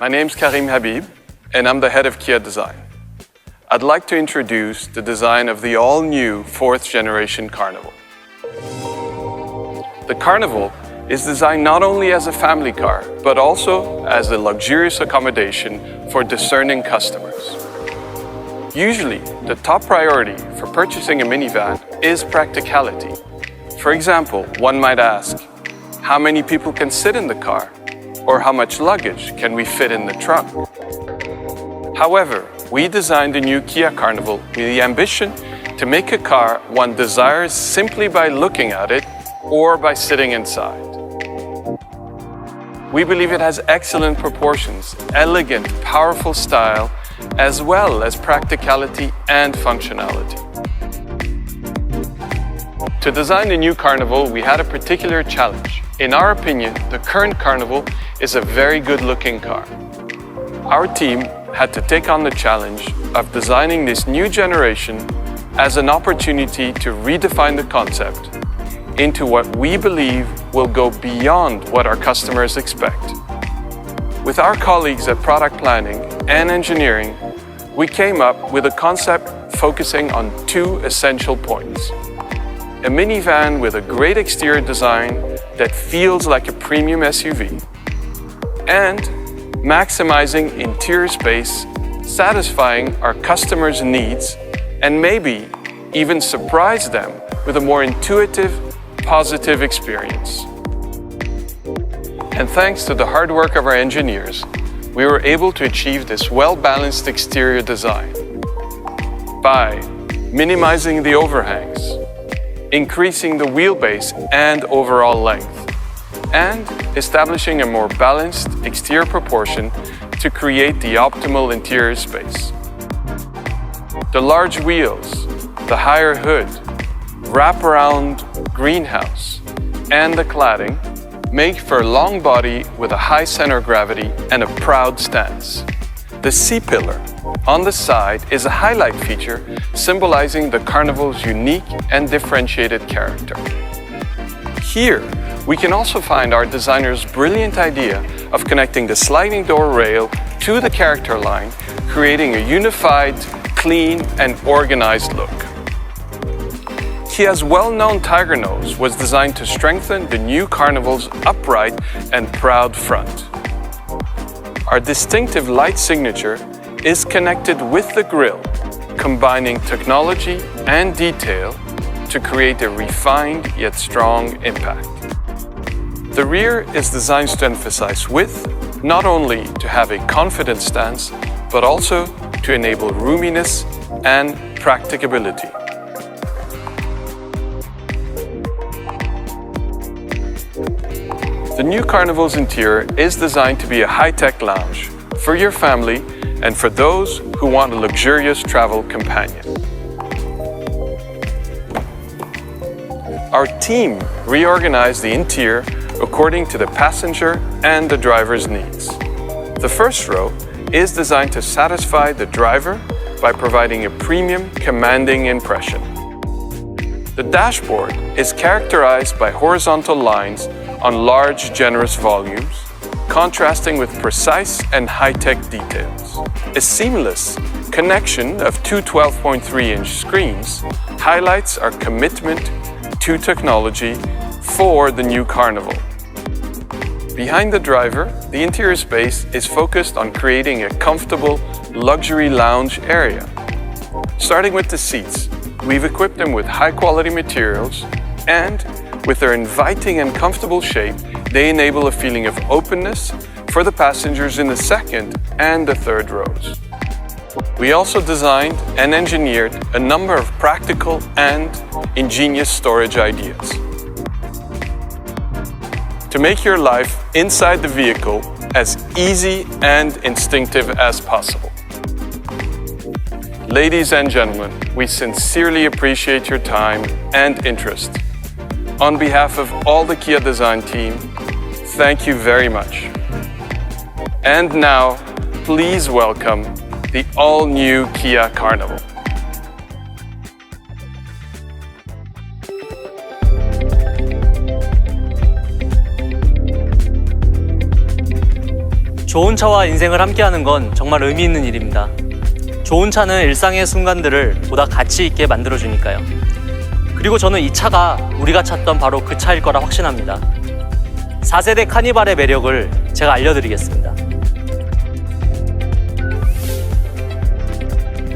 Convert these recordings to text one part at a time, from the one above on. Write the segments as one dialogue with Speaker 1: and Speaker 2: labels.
Speaker 1: My name's Karim Habib, and I'm the head of Kia Design. I'd like to introduce the design of the all new fourth generation Carnival. The Carnival is designed not only as a family car, but also as a luxurious accommodation for discerning customers. Usually, the top priority for purchasing a minivan is practicality. For example, one might ask, how many people can sit in the car? Or how much luggage can we fit in the trunk? However, we designed the new Kia Carnival with the ambition to make a car one desires simply by looking at it or by sitting inside. We believe it has excellent proportions, elegant, powerful style, as well as practicality and functionality. To design the new Carnival, we had a particular challenge. In our opinion, the current Carnival is a very good looking car. Our team had to take on the challenge of designing this new generation as an opportunity to redefine the concept into what we believe will go beyond what our customers expect. With our colleagues at product planning and engineering, we came up with a concept focusing on two essential points. A minivan with a great exterior design that feels like a premium SUV, and maximizing interior space, satisfying our customers' needs, and maybe even surprise them with a more intuitive, positive experience. And thanks to the hard work of our engineers, we were able to achieve this well balanced exterior design by minimizing the overhangs, increasing the wheelbase and overall length, and establishing a more balanced exterior proportion to create the optimal interior space. The large wheels, the higher hood, wraparound greenhouse, and the cladding make for a long body with a high center of gravity and a proud stance. The C-pillar on the side is a highlight feature symbolizing the Carnival's unique and differentiated character. Here, we can also find our designer's brilliant idea of connecting the sliding door rail to the character line, creating a unified, clean, and organized look. Kia's well-known Tiger Nose was designed to strengthen the new Carnival's upright and proud front. Our distinctive light signature is connected with the grill, combining technology and detail to create a refined yet strong impact. The rear is designed to emphasize width, not only to have a confident stance, but also to enable roominess and practicability. The new Carnival's interior is designed to be a high-tech lounge for your family and for those who want a luxurious travel companion. Our team reorganized the interior according to the passenger and the driver's needs. The first row is designed to satisfy the driver by providing a premium, commanding impression. The dashboard is characterized by horizontal lines on large, generous volumes, contrasting with precise and high-tech details. A seamless connection of two 12.3-inch screens highlights our commitment to technology for the new Carnival. Behind the driver, the interior space is focused on creating a comfortable luxury lounge area. Starting with the seats, we've equipped them with high-quality materials, and with their inviting and comfortable shape, they enable a feeling of openness for the passengers in the second and the third rows. We also designed and engineered a number of practical and ingenious storage ideas. To make your life inside the vehicle as easy and instinctive as possible. Ladies and gentlemen, we sincerely appreciate your time and interest. On behalf of all the Kia design team, thank you very much. And now, please welcome the all new Kia Carnival.
Speaker 2: 좋은 차와 인생을 함께하는 건 정말 의미 있는 일입니다. 좋은 차는 일상의 순간들을 보다 가치 있게 만들어주니까요. 그리고 저는 이 차가 우리가 찾던 바로 그 차일 거라 확신합니다. 4세대 카니발의 매력을 제가 알려드리겠습니다.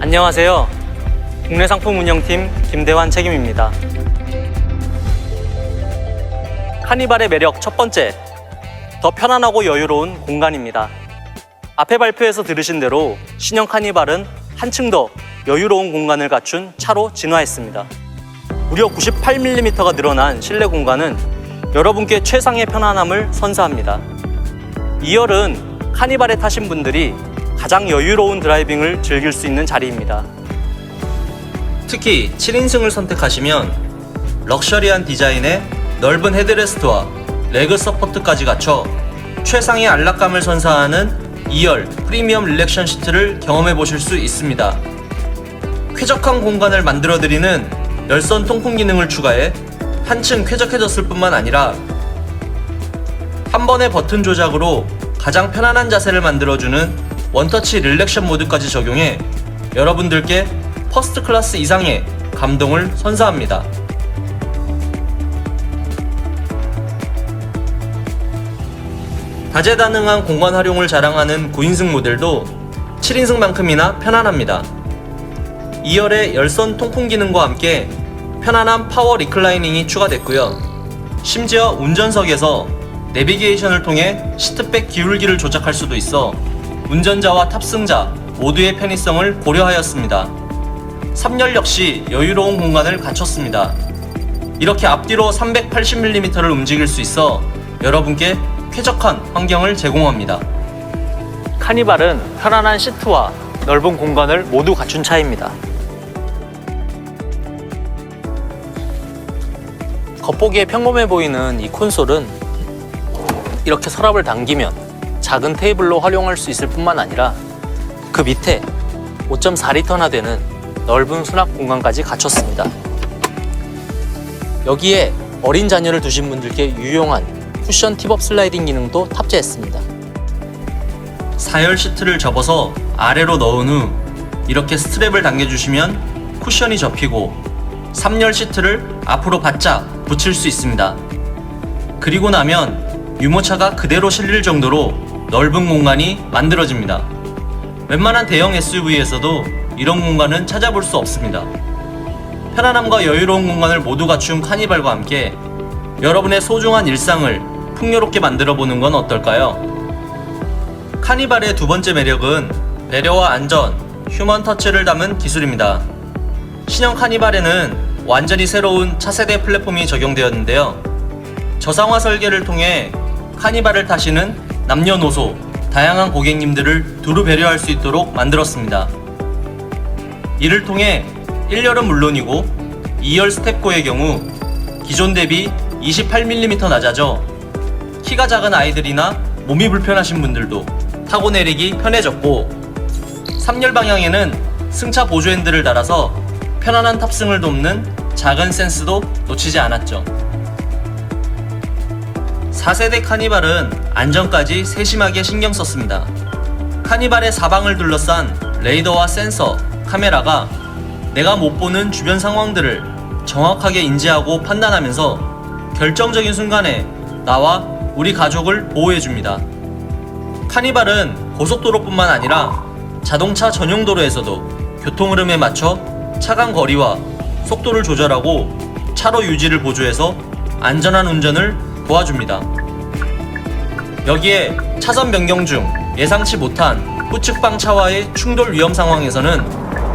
Speaker 2: 안녕하세요. 국내 상품 운영팀 김대환 책임입니다. 카니발의 매력 첫 번째, 더 편안하고 여유로운 공간입니다. 앞에 발표에서 들으신 대로 신형 카니발은 한층 더 여유로운 공간을 갖춘 차로 진화했습니다. 무려 98mm가 늘어난 실내 공간은 여러분께 최상의 편안함을 선사합니다. 2열은 카니발에 타신 분들이 가장 여유로운 드라이빙을 즐길 수 있는 자리입니다. 특히 7인승을 선택하시면 럭셔리한 디자인의 넓은 헤드레스트와 레그 서포트까지 갖춰 최상의 안락감을 선사하는 2열 프리미엄 릴렉션 시트를 경험해 보실 수 있습니다. 쾌적한 공간을 만들어 드리는 열선 통풍 기능을 추가해 한층 쾌적해졌을 뿐만 아니라 한 번의 버튼 조작으로 가장 편안한 자세를 만들어주는 원터치 릴렉션 모드까지 적용해 여러분들께 퍼스트 클래스 이상의 감동을 선사합니다. 다재다능한 공간 활용을 자랑하는 9인승 모델도 7인승만큼이나 편안합니다. 2열의 열선 통풍 기능과 함께 편안한 파워 리클라이닝이 추가됐고요. 심지어 운전석에서 내비게이션을 통해 시트백 기울기를 조작할 수도 있어 운전자와 탑승자 모두의 편의성을 고려하였습니다. 3열 역시 여유로운 공간을 갖췄습니다. 이렇게 앞뒤로 380mm를 움직일 수 있어 여러분께 쾌적한 환경을 제공합니다. 카니발은 편안한 시트와 넓은 공간을 모두 갖춘 차입니다. 겉보기에 평범해 보이는 이 콘솔은 이렇게 서랍을 당기면 작은 테이블로 활용할 수 있을 뿐만 아니라 그 밑에 5.4리터나 되는 넓은 수납 공간까지 갖췄습니다. 여기에 어린 자녀를 두신 분들께 유용한 쿠션 팁업 슬라이딩 기능도 탑재했습니다. 4열 시트를 접어서 아래로 넣은 후 이렇게 스트랩을 당겨주시면 쿠션이 접히고 3열 시트를 앞으로 바짝 붙일 수 있습니다. 그리고 나면 유모차가 그대로 실릴 정도로 넓은 공간이 만들어집니다. 웬만한 대형 SUV에서도 이런 공간은 찾아볼 수 없습니다. 편안함과 여유로운 공간을 모두 갖춘 카니발과 함께 여러분의 소중한 일상을 풍요롭게 만들어 보는 건 어떨까요? 카니발의 두 번째 매력은 배려와 안전, 휴먼 터치를 담은 기술입니다. 신형 카니발에는 완전히 새로운 차세대 플랫폼이 적용되었는데요. 저상화 설계를 통해 카니발을 타시는 남녀노소, 다양한 고객님들을 두루 배려할 수 있도록 만들었습니다. 이를 통해 1열은 물론이고 2열 스텝고의 경우 기존 대비 28mm 낮아져 키가 작은 아이들이나 몸이 불편하신 분들도 타고 내리기 편해졌고 3열 방향에는 승차 보조 핸들을 달아서 편안한 탑승을 돕는 작은 센스도 놓치지 않았죠. 4세대 카니발은 안전까지 세심하게 신경 썼습니다. 카니발의 사방을 둘러싼 레이더와 센서, 카메라가 내가 못 보는 주변 상황들을 정확하게 인지하고 판단하면서 결정적인 순간에 나와 우리 가족을 보호해줍니다. 카니발은 고속도로뿐만 아니라 자동차 전용 도로에서도 교통 흐름에 맞춰 차간 거리와 속도를 조절하고 차로 유지를 보조해서 안전한 운전을 도와줍니다. 여기에 차선 변경 중 예상치 못한 후측방 차와의 충돌 위험 상황에서는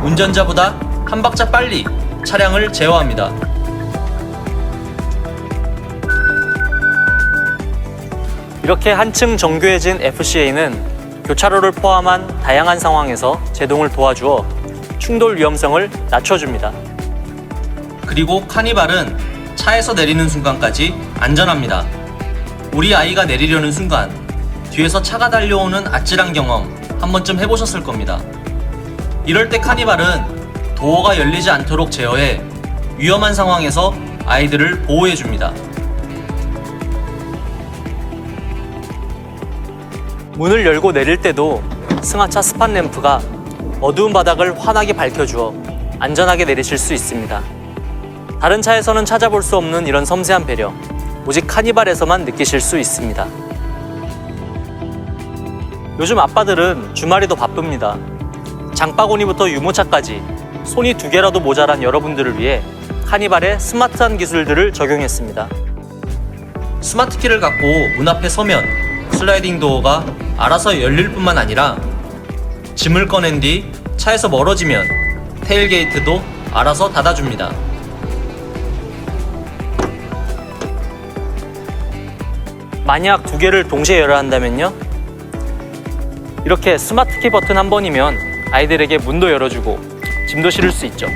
Speaker 2: 운전자보다 한 박자 빨리 차량을 제어합니다.
Speaker 3: 이렇게 한층 정교해진 FCA는 교차로를 포함한 다양한 상황에서 제동을 도와주어 충돌 위험성을 낮춰줍니다. 그리고 카니발은 차에서 내리는 순간까지 안전합니다. 우리 아이가 내리려는 순간 뒤에서 차가 달려오는 아찔한 경험 한 번쯤 해보셨을 겁니다. 이럴 때 카니발은 도어가 열리지 않도록 제어해 위험한 상황에서 아이들을 보호해 줍니다. 문을 열고 내릴 때도 승하차 스판 램프가 어두운 바닥을 환하게 밝혀주어 안전하게 내리실 수 있습니다. 다른 차에서는 찾아볼 수 없는 이런 섬세한 배려, 오직 카니발에서만 느끼실 수 있습니다. 요즘 아빠들은 주말에도 바쁩니다. 장바구니부터 유모차까지 손이 두 개라도 모자란 여러분들을 위해 카니발의 스마트한 기술들을 적용했습니다. 스마트 키를 갖고 문 앞에 서면 슬라이딩 도어가 알아서 열릴 뿐만 아니라 짐을 꺼낸 뒤 차에서 멀어지면 테일게이트도 알아서 닫아줍니다. 만약 두 개를 동시에 열어야 한다면요? 이렇게 스마트 키 버튼 한 번이면 아이들에게 문도 열어주고 짐도 실을 수 있죠.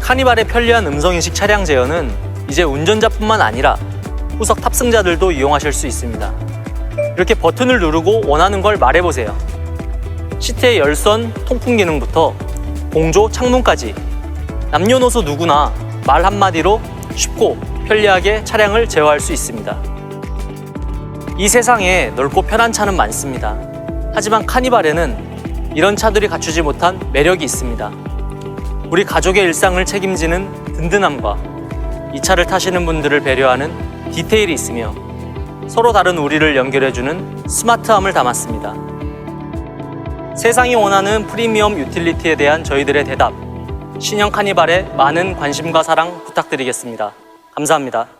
Speaker 3: 카니발의 편리한 음성인식 차량 제어는 이제 운전자뿐만 아니라 후석 탑승자들도 이용하실 수 있습니다. 이렇게 버튼을 누르고 원하는 걸 말해보세요. 시트의 열선, 통풍 기능부터 공조, 창문까지 남녀노소 누구나 말 한마디로 쉽고 편리하게 차량을 제어할 수 있습니다. 이 세상에 넓고 편한 차는 많습니다. 하지만 카니발에는 이런 차들이 갖추지 못한 매력이 있습니다. 우리 가족의 일상을 책임지는 든든함과 이 차를 타시는 분들을 배려하는 디테일이 있으며 서로 다른 우리를 연결해주는 스마트함을 담았습니다. 세상이 원하는 프리미엄 유틸리티에 대한 저희들의 대답, 신형 카니발에 많은 관심과 사랑 부탁드리겠습니다. 감사합니다.